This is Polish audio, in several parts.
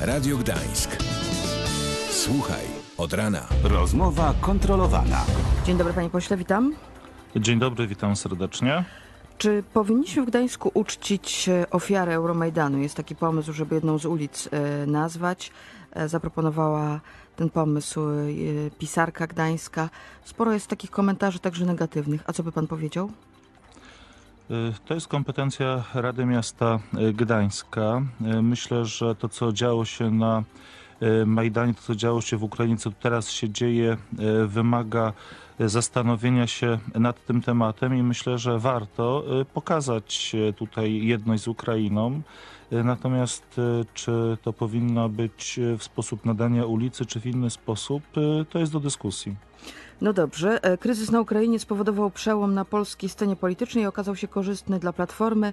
Radio Gdańsk. Słuchaj od rana. Rozmowa kontrolowana. Dzień dobry panie pośle, witam. Dzień dobry, witam serdecznie. Czy powinniśmy w Gdańsku uczcić ofiarę Euromajdanu? Jest taki pomysł, żeby jedną z ulic e, nazwać. E, Zaproponowała ten pomysł e, pisarka gdańska. Sporo jest takich komentarzy, także negatywnych. A co by pan powiedział? Y, To jest kompetencja Rady Miasta y, Gdańska. Y, Myślę, że to, co działo się na Majdanie, to, co działo się w Ukrainie, co teraz się dzieje, wymaga zastanowienia się nad tym tematem i myślę, że warto pokazać tutaj jedność z Ukrainą. Natomiast czy to powinno być w sposób nadania ulicy, czy w inny sposób, to jest do dyskusji. No dobrze. E, Kryzys na Ukrainie spowodował przełom na polskiej scenie politycznej i okazał się korzystny dla Platformy,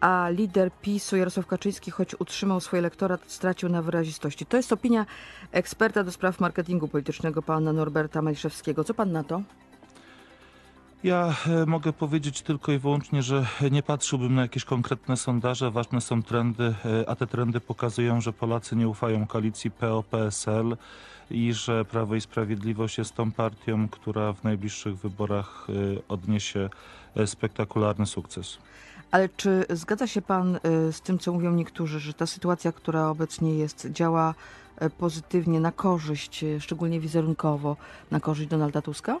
a lider PiSu Jarosław Kaczyński, choć utrzymał swój elektorat, stracił na wyrazistości. To jest opinia eksperta do spraw marketingu politycznego, pana Norberta Maliszewskiego. Co pan na to? Ja e, mogę powiedzieć tylko i wyłącznie, że nie patrzyłbym na jakieś konkretne sondaże. Ważne są trendy, e, a te trendy pokazują, że Polacy nie ufają koalicji PO-PSL i że Prawo i Sprawiedliwość jest tą partią, która w najbliższych wyborach e, odniesie e, spektakularny sukces. Ale czy zgadza się pan y, z tym, co mówią niektórzy, że ta sytuacja, która obecnie jest, działa y, pozytywnie na korzyść, y, szczególnie wizerunkowo, na korzyść Donalda Tuska?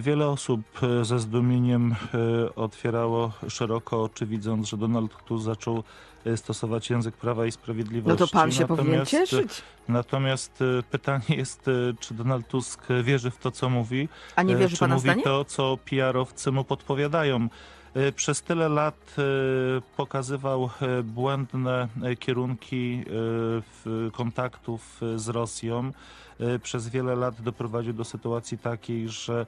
Wiele osób e, ze zdumieniem e, otwierało szeroko oczy, widząc, że Donald Tusk zaczął e, stosować język Prawa i Sprawiedliwości. No to pan się powinien Natomiast, e, cieszyć. Natomiast pytanie jest, czy Donald Tusk wierzy w to, co mówi, A nie wierzy czy mówi zdanie? to, co PR-owcy mu podpowiadają. E, Przez tyle lat e, pokazywał e, błędne kierunki kontaktów z Rosją. Przez wiele lat doprowadził do sytuacji takiej, że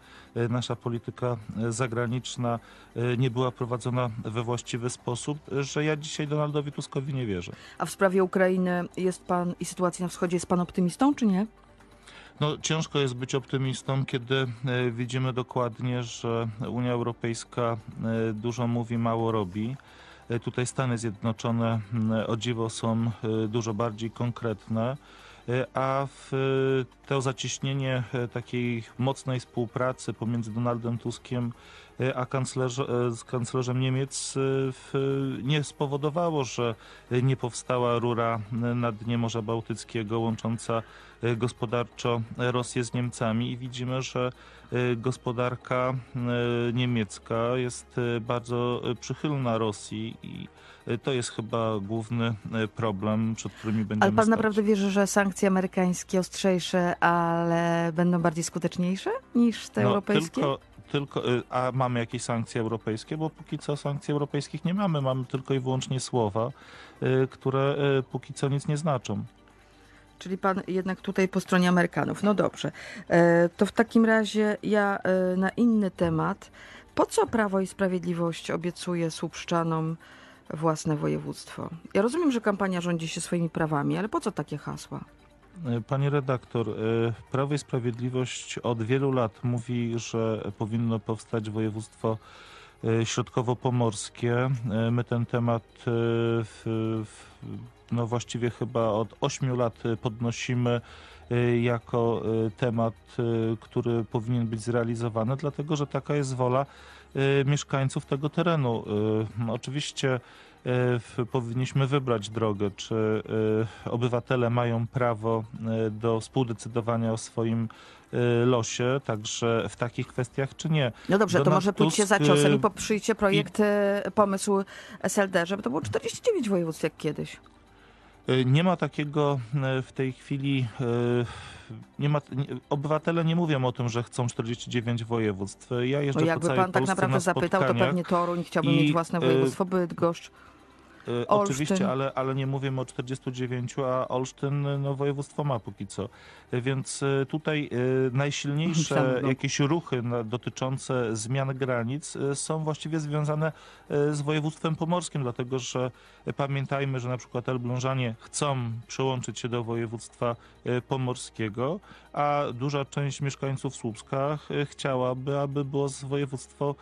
nasza polityka zagraniczna nie była prowadzona we właściwy sposób, że ja dzisiaj Donaldowi Tuskowi nie wierzę. A w sprawie Ukrainy jest pan i sytuacji na wschodzie jest pan optymistą, czy nie? No, ciężko jest być optymistą, kiedy e, widzimy dokładnie, że Unia Europejska e, dużo mówi, mało robi. E, Tutaj Stany Zjednoczone o dziwo są dużo bardziej konkretne, a to zacieśnienie takiej mocnej współpracy pomiędzy Donaldem Tuskiem a kanclerz, e, z kanclerzem Niemiec e, nie spowodowało, że e, nie powstała rura e, na dnie Morza Bałtyckiego łącząca e, gospodarczo Rosję z Niemcami i widzimy, że e, gospodarka e, niemiecka jest e, bardzo e, przychylna Rosji i e, to jest chyba główny e, problem, przed którymi będziemy Ale pan stać. naprawdę wierzy, że sankcje amerykańskie ostrzejsze, ale będą bardziej skuteczniejsze niż te No, europejskie? Tylko, tylko, y, a mamy jakieś sankcje europejskie? Bo póki co sankcji europejskich nie mamy. Mamy tylko i wyłącznie słowa, y, które y, póki co nic nie znaczą. Czyli pan jednak tutaj po stronie Amerykanów. No dobrze. E, to w takim razie ja e, na inny temat. Po co Prawo i Sprawiedliwość obiecuje Słupszczanom własne województwo? Ja rozumiem, że kampania rządzi się swoimi prawami, ale po co takie hasła? Y, Pani redaktor, y, Prawo i Sprawiedliwość od wielu lat mówi, że powinno powstać województwo y, środkowo-pomorskie. Y, My ten temat w, w, no właściwie chyba od 8 lat podnosimy jako temat, który powinien być zrealizowany, dlatego że taka jest wola mieszkańców tego terenu. Y, Oczywiście y, powinniśmy wybrać drogę, czy y, obywatele mają prawo y, do współdecydowania o swoim y, losie, także w takich kwestiach, czy nie. No dobrze, to Donald może pójdźcie za Tusk, ciosem i y, poprzyjcie projekt, e, pomysł SLD, żeby to było 49 województw jak kiedyś. Y, Nie ma takiego y, w tej chwili. y, Nie ma, nie, obywatele nie mówią o tym, że chcą 49 województw. Ja jeżdżę po jakby całej pan tak Polsce naprawdę na zapytał, to pewnie Toruń chciałby i, mieć własne województwo, Bydgoszcz. Olsztyn. Oczywiście, ale, ale nie mówimy o 49, a Olsztyn no, województwo ma póki co. Y, Więc y, tutaj najsilniejsze no. jakieś ruchy dotyczące zmian granic są właściwie związane z województwem pomorskim, dlatego że pamiętajmy, że na przykład Elblążanie chcą przyłączyć się do województwa pomorskiego, a duża część mieszkańców Słupska chciałaby, aby było województwo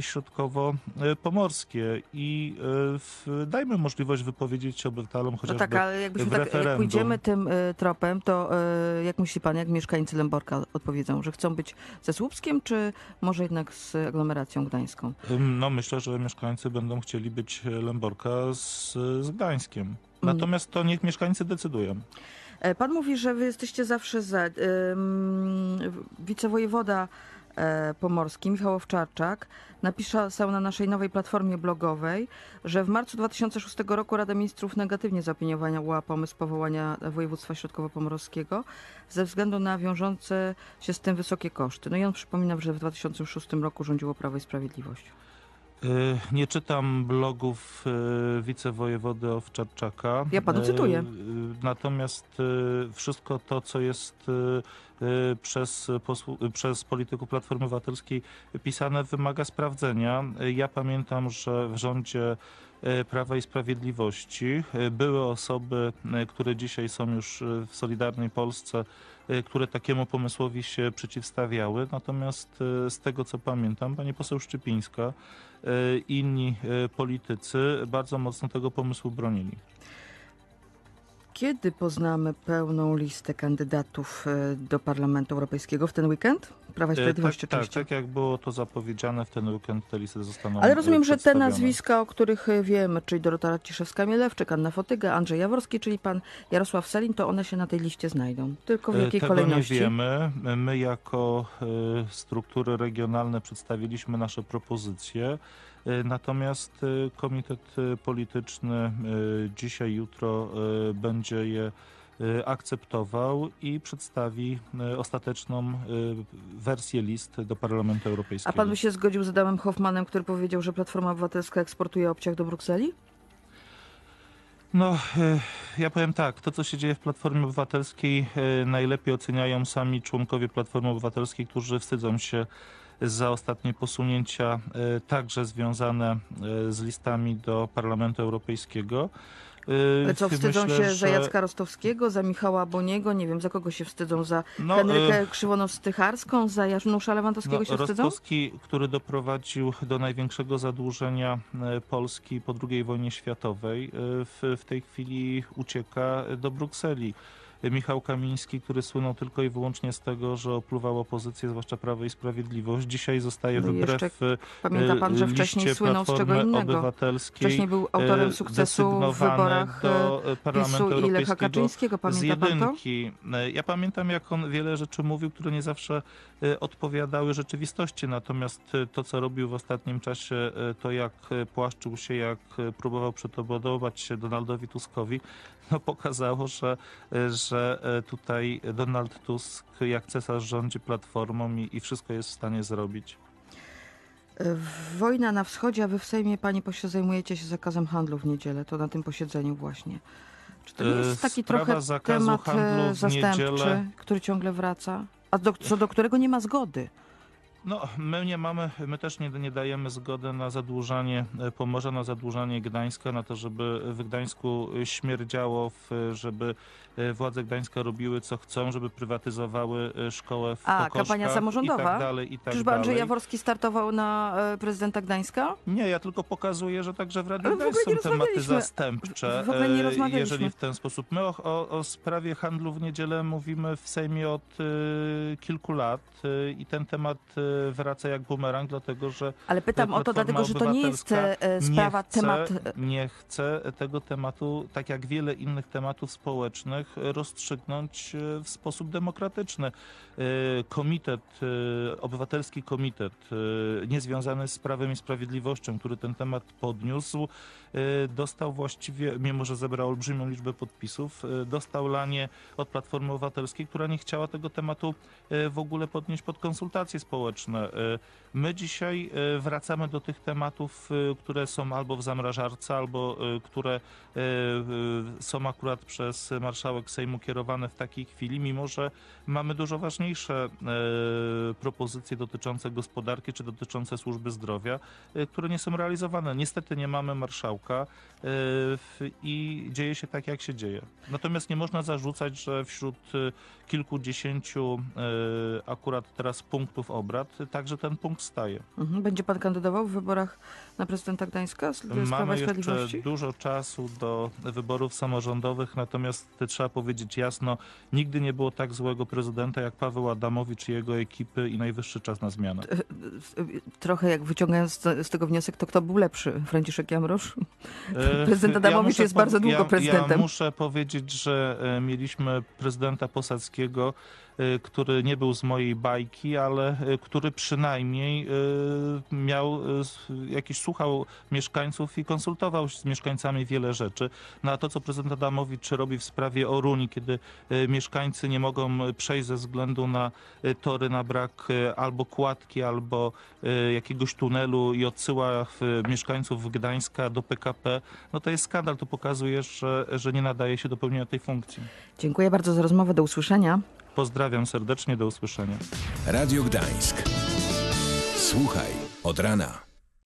środkowo-pomorskie i w, dajmy dajmy możliwość wypowiedzieć się obywatelom No chociażby tak, ale jakbyśmy w tak, jak referendum. pójdziemy tym y, tropem, to y, jak myśli pan, jak mieszkańcy Lęborka odpowiedzą, że chcą być ze Słupskiem, czy może jednak z aglomeracją gdańską? No myślę, że mieszkańcy będą chcieli być Lęborka z, z Gdańskiem. Natomiast to niech mieszkańcy decydują. E, Pan mówi, że wy jesteście zawsze za. Ym, wicewojewoda e, pomorski Michał Owczarczak napisał na naszej nowej platformie blogowej, że w marcu 2006 roku Rada Ministrów negatywnie zaopiniowała pomysł powołania województwa środkowo-pomorskiego ze względu na wiążące się z tym wysokie koszty. No i on przypominam, że w 2006 roku rządziło Prawo i Sprawiedliwość. Y, Nie czytam blogów y, wicewojewody Owczarczaka. Ja panu Y, cytuję. Natomiast wszystko to, co jest przez, przez polityków Platformy Obywatelskiej pisane, wymaga sprawdzenia. Ja pamiętam, że w rządzie Prawa i Sprawiedliwości były osoby, które dzisiaj są już w Solidarnej Polsce, które takiemu pomysłowi się przeciwstawiały. Natomiast y, z tego, co pamiętam, pani poseł Szczypińska, y, inni y, politycy bardzo mocno tego pomysłu bronili. Kiedy poznamy pełną listę kandydatów e, do Parlamentu Europejskiego w ten weekend? Prawa i E, Sprawiedliwości tak, tak, oczywiście. tak jak było to zapowiedziane w ten weekend, te listy zostaną Ale e, rozumiem, że te nazwiska, o których e, wiemy, czyli Dorota Raciszewska-Mielewczyk, Anna Fotyga, Andrzej Jaworski, czyli pan Jarosław Selin, to one się na tej liście znajdą. Tylko w E, jakiej Tego kolejności? nie wiemy. My jako e, struktury regionalne przedstawiliśmy nasze propozycje. E, Natomiast e, Komitet e, Polityczny dzisiaj, jutro będzie je akceptował i przedstawi ostateczną wersję list do Parlamentu A Europejskiego. pan by się zgodził z Adamem Hoffmanem, który powiedział, że Platforma Obywatelska eksportuje obciach do Brukseli? No, ja powiem tak, to co się dzieje w Platformie Obywatelskiej najlepiej oceniają sami członkowie Platformy Obywatelskiej, którzy wstydzą się za ostatnie posunięcia, e, także związane e, z listami do Parlamentu Europejskiego. E, Ale co, wstydzą myślę, się za że- Jacka Rostowskiego, za Michała Boniego, nie wiem, za kogo się wstydzą, za No, Henrykę e, Krzywonos-Stycharską, za Janusza Lewandowskiego się wstydzą? Rostowski, który doprowadził do największego zadłużenia Polski po II wojnie światowej, w, w tej chwili ucieka do Brukseli. E, Michał Kamiński, który słynął tylko i wyłącznie z tego, że opluwał opozycję, zwłaszcza Prawo i Sprawiedliwość, dzisiaj zostaje No wbrew jeszcze e, Pamięta pan, że wcześniej słynął z czego innego. Wcześniej był autorem e, sukcesu w wyborach do e, Parlamentu PiSu i Lecha Europejskiego Kaczyńskiego. z Pamięta pan to? jedynki. E, Ja pamiętam, jak on wiele rzeczy mówił, które nie zawsze e, odpowiadały rzeczywistości. Natomiast e, to, co robił w ostatnim czasie, e, to jak e, płaszczył się, jak e, próbował przypodobać się Donaldowi Tuskowi, no pokazało, że, że e, tutaj Donald Tusk jak cesarz rządzi platformą i, i wszystko jest w stanie zrobić. Wojna na wschodzie, a wy w Sejmie, panie pośle, zajmujecie się zakazem handlu w niedzielę. To na tym posiedzeniu właśnie. Czy to nie E, jest taki sprawa trochę zakazu temat handlu e, zastępczy, niedzielę- który ciągle wraca? A do, co do którego nie ma zgody? No, my nie mamy, my też nie, nie dajemy zgody na zadłużanie e, Pomorza, na zadłużanie Gdańska, na to, żeby w Gdańsku śmierdziało, w, żeby e, władze Gdańska robiły co chcą, żeby prywatyzowały e, szkołę w A, Kokoszkach kampania samorządowa? I tak dalej, i tak Czyżby Andrzej dalej. Jaworski startował na prezydenta Gdańska? Nie, ja tylko pokazuję, że także w ogóle Gdańsk są tematy zastępcze. W ogóle nie rozmawialiśmy. Jeżeli w ten sposób. My o, o, o sprawie handlu w niedzielę mówimy w Sejmie od e, kilku lat e, i ten temat wraca jak bumerang, dlatego że Ale pytam o to, dlatego że to nie jest e, sprawa, nie chce, temat... Nie chce tego tematu, tak jak wiele innych tematów społecznych, rozstrzygnąć e, w sposób demokratyczny. E, Komitet, obywatelski komitet, niezwiązany z Prawem i Sprawiedliwością, który ten temat podniósł, dostał właściwie, mimo że zebrał olbrzymią liczbę podpisów, dostał lanie od Platformy Obywatelskiej, która nie chciała tego tematu w ogóle podnieść pod konsultacje społeczne. E, My dzisiaj e, wracamy do tych tematów, e, które są albo w zamrażarce, albo które są akurat przez marszałek Sejmu kierowane w takiej chwili, mimo że mamy dużo ważniejsze propozycje dotyczące gospodarki czy dotyczące służby zdrowia, które nie są realizowane. Niestety nie mamy marszałka i dzieje się tak, jak się dzieje. Natomiast nie można zarzucać, że wśród kilkudziesięciu akurat teraz punktów obrad lat także ten punkt staje. Mhm. Będzie pan kandydował w wyborach na prezydenta Gdańska z Mamy jeszcze dużo czasu do wyborów samorządowych, natomiast trzeba powiedzieć jasno, nigdy nie było tak złego prezydenta jak Paweł Adamowicz i jego ekipy i najwyższy czas na zmianę. Trochę jak wyciągając z tego wniosek, to kto był lepszy? Franciszek Jamrosz? E, Prezydent Adamowicz muszę jest bardzo długo ja, prezydentem. Ja muszę powiedzieć, że e, mieliśmy prezydenta Posadzkiego, e, który nie był z mojej bajki, ale e, który przynajmniej e, miał jakiś słuchał mieszkańców i konsultował się z mieszkańcami wiele rzeczy. No a to, co prezydent Adamowicz robi w sprawie Oruni, kiedy mieszkańcy nie mogą przejść ze względu na tory, na brak albo kładki, albo jakiegoś tunelu i odsyła mieszkańców Gdańska do PKP, no to jest skandal. To pokazuje, że, że nie nadaje się do pełnienia tej funkcji. Dziękuję bardzo za rozmowę. Do usłyszenia. Pozdrawiam serdecznie, do usłyszenia. Radio Gdańsk. Słuchaj od rana.